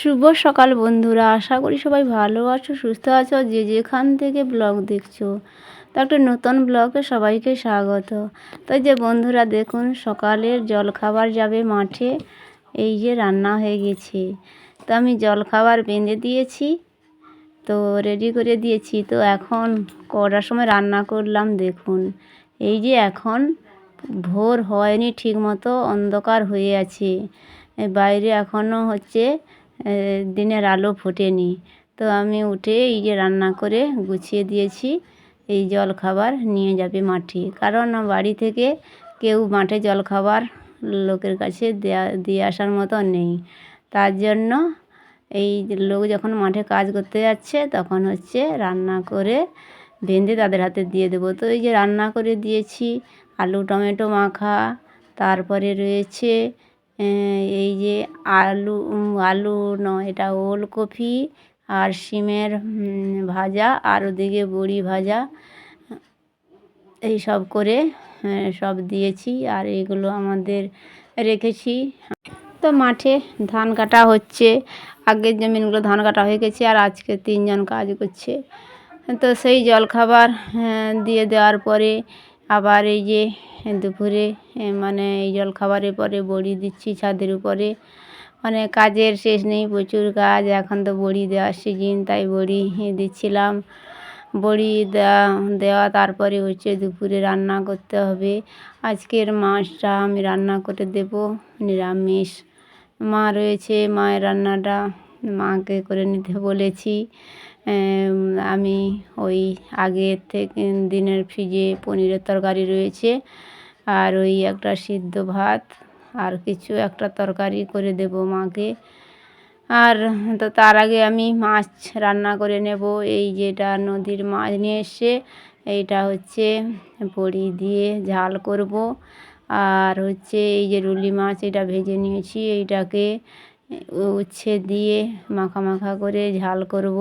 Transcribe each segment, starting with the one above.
শুভ সকাল বন্ধুরা, আশা করি সবাই ভালো আছো, সুস্থ আছো, যে যেখান থেকে ব্লগ দেখছ। তো একটা নতুন ব্লগে সবাইকে স্বাগত। তো যে বন্ধুরা, দেখুন সকালের জলখাবার যাবে মাঠে, এই যে রান্না হয়ে গেছে। তো আমি জলখাবার বেঁধে দিয়েছি, তো রেডি করে দিয়েছি। তো এখন কটার সময় রান্না করলাম, দেখুন। এই যে এখন ভোর হয়নি ঠিক মতো অন্ধকার হয়ে আছে। বাইরে এখনও হচ্ছে দিনের আলো ফোটেনি। তো আমি উঠে এই যে রান্না করে গুছিয়ে দিয়েছি, এই জল খাবার নিয়ে যাবে মাঠে। কারণ বাড়ি থেকে কেউ মাঠে জল খাবার লোকের কাছে দেয়া, দিয়ে আসার মতো নেই। তার জন্য এই লোক যখন মাঠে কাজ করতে যাচ্ছে, তখন হচ্ছে রান্না করে বেঁধে তাদের হাতে দিয়ে দেবো। তো এই যে রান্না করে দিয়েছি, আলু, টমেটো মাখা, তারপরে রয়েছে এই যে আলু আলু নয়, এটা ওলকপি আর শিমের ভাজা আর ওদিকে বড়ি ভাজা। এই সব করে সব দিয়েছি আর এগুলো আমাদের রেখেছি। তো মাঠে ধান কাটা হচ্ছে, আগের জমিনগুলো ধান কাটা হয়ে গেছে আর আজকে তিনজন কাজ করছে। তো সেই জলখাবার দিয়ে দেওয়ার পরে আবার এই যে দুপুরে মানে এই জলখাবারের পরে বড়ি দিচ্ছি ছাদের উপরে। মানে কাজের শেষ নেই, প্রচুর কাজ, এখন তো বড়ি দেওয়ার সিজিন তাই বড়ি দিচ্ছিলাম। বড়ি দেওয়া তারপরে হচ্ছে দুপুরে রান্না করতে হবে। আজকের মাছটা আমি রান্না করে দেব, নিরামিষ। মা রয়েছে, মায়ের রান্নাটা মাকে করে নিতে বলেছি। আমি ওই আগের থেকে দিনের ফ্রিজে পনিরের তরকারি রয়েছে। আর ওই একটা সিদ্ধ ভাত, আর কিছু একটা তরকারি করে দেব মাকে। আর তো তার আগে আমি মাছ রান্না করে নেব। এই যেটা নদীর মাছ নিয়ে এসে এইটা হচ্ছে বড়ি দিয়ে ঝাল করব। আর হচ্ছে এই যে রুলি মাছ, এটা ভেজে নিয়েছি। এইটাকে উচ্ছে দিয়ে মাখা মাখা করে ঝাল করব।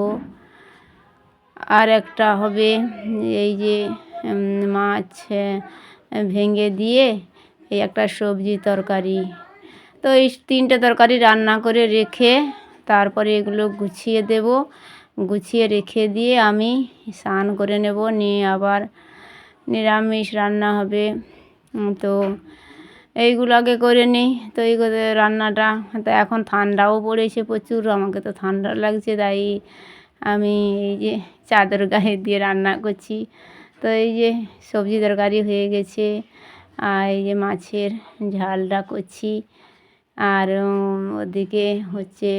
আর একটা হবে এই যে মাছ ভেঙে দিয়ে এই একটা সবজি তরকারি। তো এই তিনটে তরকারি রান্না করে রেখে তারপরে এগুলো গুছিয়ে দেব। গুছিয়ে রেখে দিয়ে আমি স্নান করে নেব, নিয়ে আবার নিরামিষ রান্না হবে। তো এইগুলো আগে করে নিই। তো এই রান্নাটা, তো এখন ঠান্ডাও পড়েছে প্রচুর, আমাকে তো ঠান্ডা লাগছে, তাই আমি এই যে চাদর গায়ে দিয়ে রান্না করছি। তো এই যে সবজি তরকারি হয়ে গেছে, আর এই যে মাছের ঝালটা করছি। আর ওদিকে হচ্ছে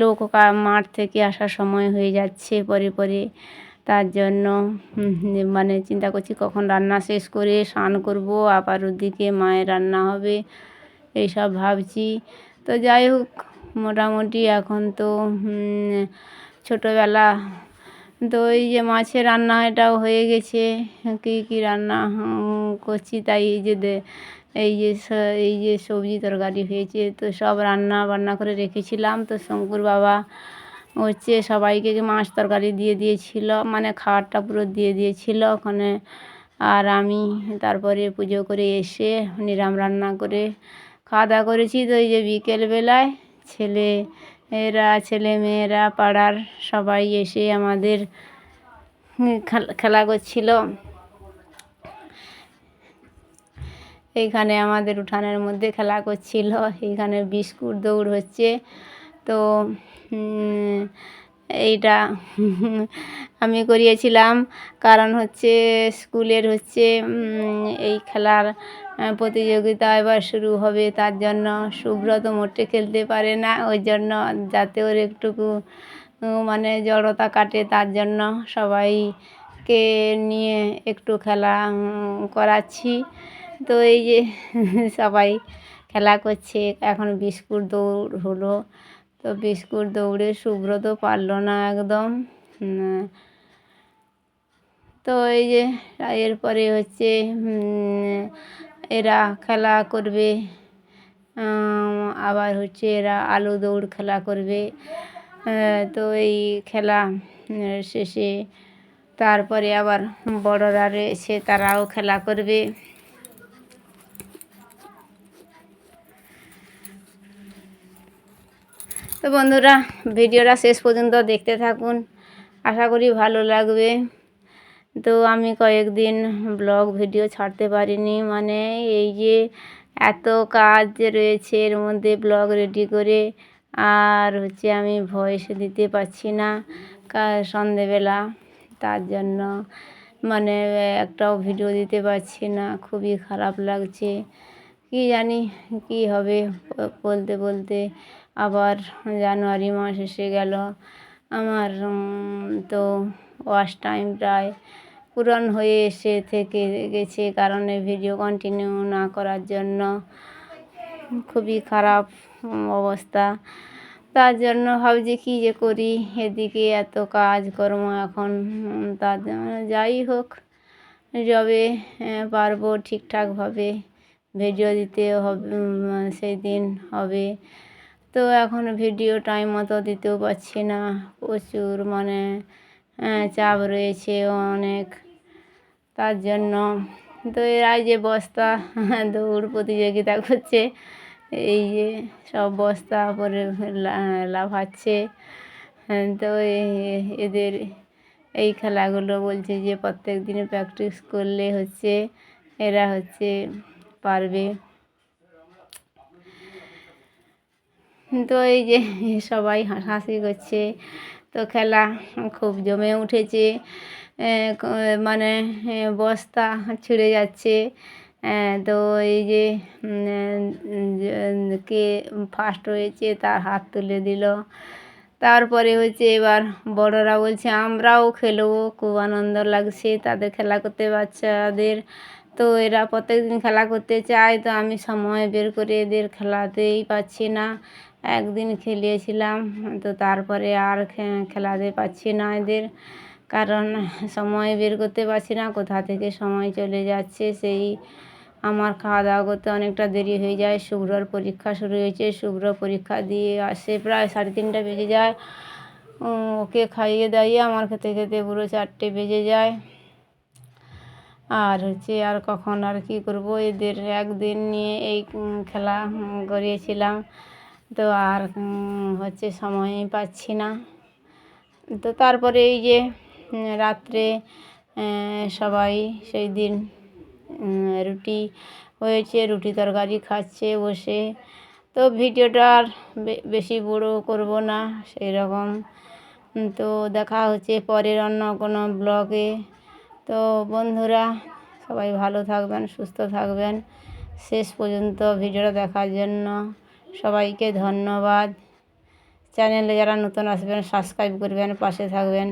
লোক মাঠ থেকে আসার সময় হয়ে যাচ্ছে পরে পরে। তার জন্য মানে চিন্তা করছি কখন রান্না শেষ করে স্নান করব, আবার ওদিকে মায়ের রান্না হবে, এইসব ভাবছি। তো যাই হোক মোটামুটি এখন তো ছোটোবেলা তো এই যে মাছের রান্না এটাও হয়ে গেছে, কী কী রান্না করছি তাই এই যে এই যে এই যে সবজি তরকারি হয়েছে, তো সব রান্না বান্না করে রেখেছিলাম, তো শঙ্কুর বাবা হচ্ছে সবাইকে মাছ তরকারি দিয়ে দিয়েছিল মানে খাবারটা পুরো দিয়ে দিয়েছিল ওখানে, আর আমি তারপরে পুজো করে এসে নিরাম রান্না করে খাওয়া দাওয়া করেছি, তো এই যে বিকেলবেলায় ছেলে এরা ছেলে মেয়েরা পাড়ার সবাই এসে আমাদের খেলা করছিল। এইখানে আমাদের উঠানের মধ্যে খেলা করছিল। এইখানে বিস্কুট দৌড় হচ্ছে। তো এইটা আমি করিয়েছিলাম। কারণ হচ্ছে, স্কুলের হচ্ছে এই খেলার প্রতিযোগিতা এবার শুরু হবে। তার জন্য সুব্রত মোটে খেলতে পারে না। ওই জন্য যাতে ওর একটুকু মানে জড়তা কাটে, তার জন্য সবাইকে নিয়ে একটু খেলা করাচ্ছি। তো এই যে সবাই খেলা করছে। এখন বিস্কুট দৌড় হলো। তো বিস্কুট দৌড়ে সুব্রত পারল না একদম। তো এই যে, এরপরে হচ্ছে এরা খেলা করবে আবার হচ্ছে এরা আলু দৌড় খেলা করবে। তো এই খেলা শেষে তারপরে আবার বড়রা রয়েছে, তারাও খেলা করবে। তো বন্ধুরা, ভিডিওটা শেষ পর্যন্ত দেখতে থাকুন। আশা করি ভালো লাগবে। তো আমি কয়েকদিন ব্লগ ভিডিও ছাড়তে পারিনি। মানে এই যে এত কাজ রয়েছে এর মধ্যে ব্লগ রেডি করে, আর হচ্ছে আমি ভয়েস দিতে পারছি না সন্ধেবেলা। তার জন্য মানে একটাও ভিডিও দিতে পারছি না, খুবই খারাপ লাগছে। কি জানি কি হবে, বলতে বলতে আবার জানুয়ারি মাস এসে গেল। আমার তো ওয়াশ টাইম প্রায় পূরণ হয়ে এসে থেকে গেছে কারণে ভিডিও কন্টিনিউ না করার জন্য খুবই খারাপ অবস্থা। তার জন্য ভাবছি কী যে করি, এদিকে এত কাজকর্ম এখন তার যাই হোক যবে পারব ঠিকঠাকভাবে ভিডিও দিতে হবে সেই দিন হবে। তো এখন ভিডিও টাইম মতো দিতেও পারছি না। প্রচুর মানে চাপ রয়েছে অনেক। তার জন্য তো এরা যে বস্তা দৌড় প্রতিযোগিতা করছে এই যে সব বস্তা পরে লাফাচ্ছে। হ্যাঁ, তো এদের এই খেলাগুলো বলছে যে প্রত্যেক দিন প্র্যাকটিস করলে হচ্ছে এরা হচ্ছে পারবে। তো এই যে সবাই হাসাহাসি করছে। তো খেলা খুব জমে উঠেছে। মানে বস্তা ছিঁড়ে যাচ্ছে। তো এই যে কে ফার্স্ট হয়েছে তার হাত তুলে দিল। তারপরে হচ্ছে এবার বড়রা বলছে, আমরাও খেলব, খুব আনন্দ লাগছে তাদের খেলা করতে বাচ্চাদের। তো এরা প্রত্যেকদিন খেলা করতে চায়, তো আমি সময় বের করে এদের খেলাতেই পাচ্ছি না। একদিন খেলিয়েছিলাম, তো তারপরে আর খেলাতে পাচ্ছি না এদের। কারণ সময় বের করতে পারছি না, কোথা থেকে সময় চলে যাচ্ছে সেই আমার খাওয়া দাওয়া করতে অনেকটা দেরি হয়ে যায়। শুভ্রর পরীক্ষা শুরু হয়েছে, শুভ্র পরীক্ষা দিয়ে আসে প্রায় সাড়ে তিনটা বেজে যায়। ওকে খাইয়ে দাইয়ে আমার খেতে খেতে পুরো চারটে বেজে যায়। আর হচ্ছে আর কখন আর কি করব? এদের একদিন নিয়ে এই খেলা করিয়েছিলাম। তো আর হচ্ছে সময় পাচ্ছি না। তো তারপরে এই যে রাত্রে সবাই সেই দিন রুটি হয়েছে, রুটি তরকারি খাচ্ছে বসে। তো ভিডিওটা আর বেশি বড় করব না সেই রকম তো দেখা হচ্ছে পরের অন্য কোনো ব্লগে তো বন্ধুরা, সবাই ভালো থাকবেন, সুস্থ থাকবেন। শেষ পর্যন্ত ভিডিওটা দেখার জন্য সবাইকে ধন্যবাদ। চ্যানেলে যারা নতুন আসবেন সাবস্ক্রাইব করবেন পাশে থাকবেন।